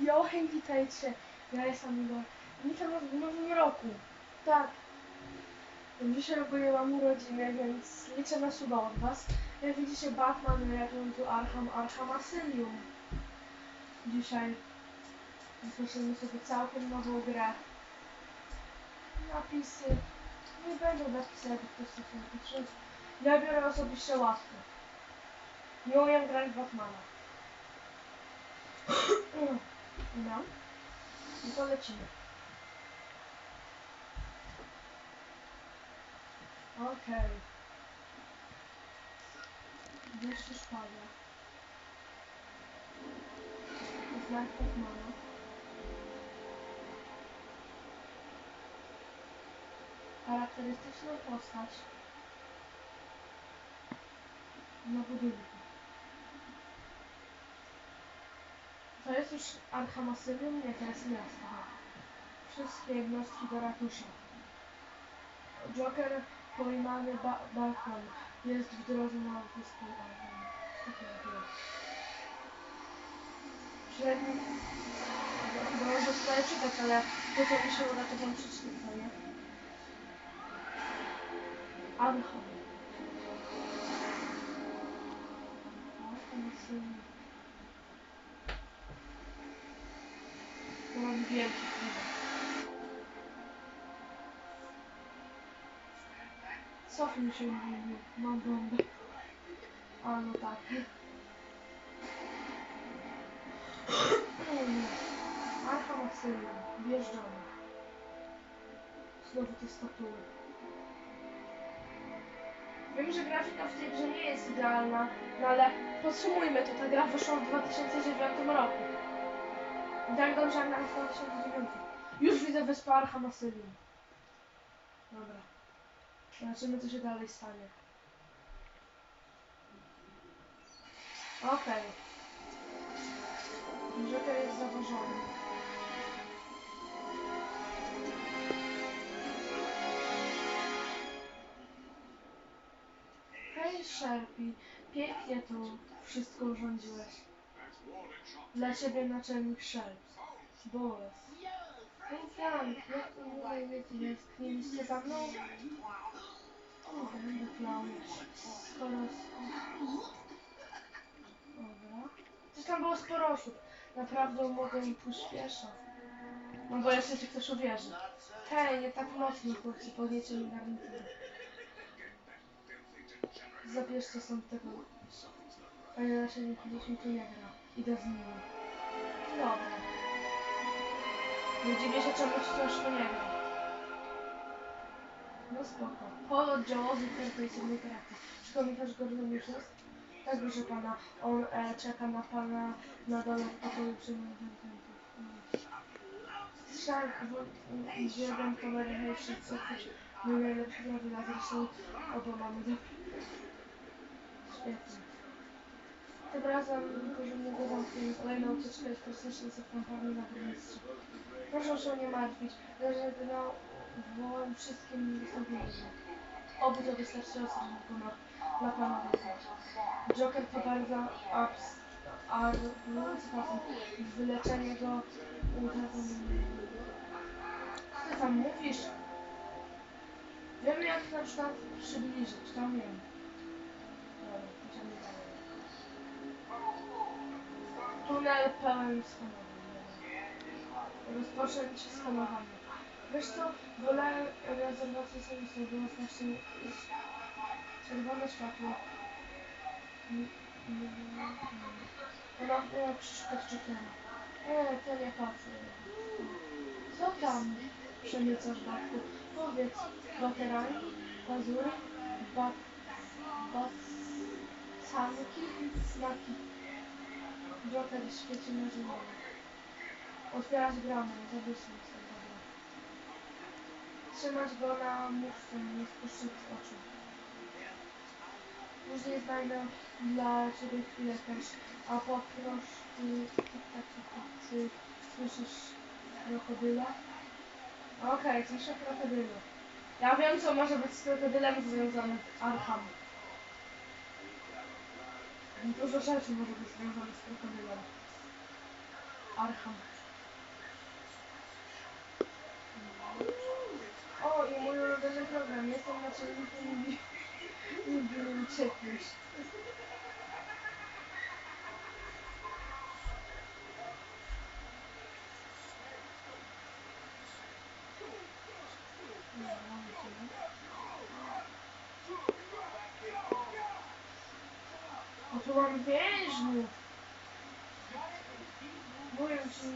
Joachim, witajcie. Ja jestem Igor. Witam w nowym roku. Tak. Dzisiaj mam urodziny, więc liczę na suba od was. Jak widzicie, Batman, on tu Arkham, Arkham Asylum. Dzisiaj rozpoczniemy sobie całkiem nową grę. Napisy. Nie będą napisy, jak ktoś chce napisać. Ja biorę osobiście łatwo. Nie umiem grać Batmana. No. I to lecimy. Okej. Deszcz już pada. Znak Batmana. Charakterystyczna postać na budynku. To jest już Arkham Asylum? Nie, to jest miasto. Wszystkie jednostki do ratusza. Joker pojmany ba Batman jest w drodze na wyspę Arkham. Średni... Może tutaj czytać, ale to co mi się uda, to wam przeczytam, nie? Arkham. Arkham Asylum. To mam wielki kibel. Cofnij się. Mam bombę. A, no tak. Arkham Asylum. Wjeżdżamy. Znowu te statuły. Wiem, że grafika w tej grze nie jest idealna, no ale podsumujmy to. Ta gra wyszła w 2009 roku. Dobrze jak na 2009. Już widzę wyspę Arkham Asylum. Dobra. Zobaczymy, co się dalej stanie. Okej. Joker jest zawożony. Hej, Sherpy. Pięknie tu wszystko urządziłeś. Dla ciebie naczelnik Sherp. Boles. Hej, Frank. Jak to mówię, wiecie, nie tęskniliście za mną? O, będę klaun. Skoro... Dobra. Coś tam było sporo osób. Naprawdę mogę im pośpieszyć. No bo jeszcze się ktoś uwierzy. Hej, nie tak mocno, chłopcy, podjecie mi garnitur. Zabierzcie stąd tego. Panie naczelnik, gdzieś mi tu nie gra. Idę z nim. Dobra. Nie dziwię się czemuś, gra. No spoko. Pol oddziałowy intensywnej pracy. Czy komentarz już jest? Tak, proszę pana. On e, czeka na pana na dole w pokoju przyjmującym. Strzałek uwielbiam kamery hejszy, co coś. Mój najlepszy laser są oba mamy. Świetnie. Tym razem porządnego zamknięcia ucieczkę jest proseczny z kampanii na. Proszę się nie martwić, żeby na wołam wszystkim wystąpieniom. Oby to wystarczająco dla, dla pana Wojtka. Joker argumentujący sposób. Wyleczenie go Co ty tam mówisz? Wiemy jak na przykład przybliżyć, to wiem. Dobra, Tunel pełen skanowań. Rozpocząć skanowanie. Wiesz co, wolałem rezerwację serwisu, było znacznie czerwone światło. Ponownie przeszukać Jokera. Eee, to nie pasuje. Co tam przemycasz, babku? Powiedz, baterami, pazury, bat, bat, sanki, smaki. Joker świeci na ziemię. Otwierasz bramę, zabierzmy z tego. Trzymać go na muszce, nie spuszczać z oczu. Później znajdę dla ciebie chwilę też, a po prostu czy słyszysz krokodyla? Okej, słyszę krokodylu. Ja wiem, co może być z krokodylem związane w Arkham. Dużo rzeczy może być związanych z krokodylem. Arkham. O, i mój ulubiony program. Jestem naczelnikiem i nigdy nie uciekniesz. O, tu mam więźniów. Mówię ci,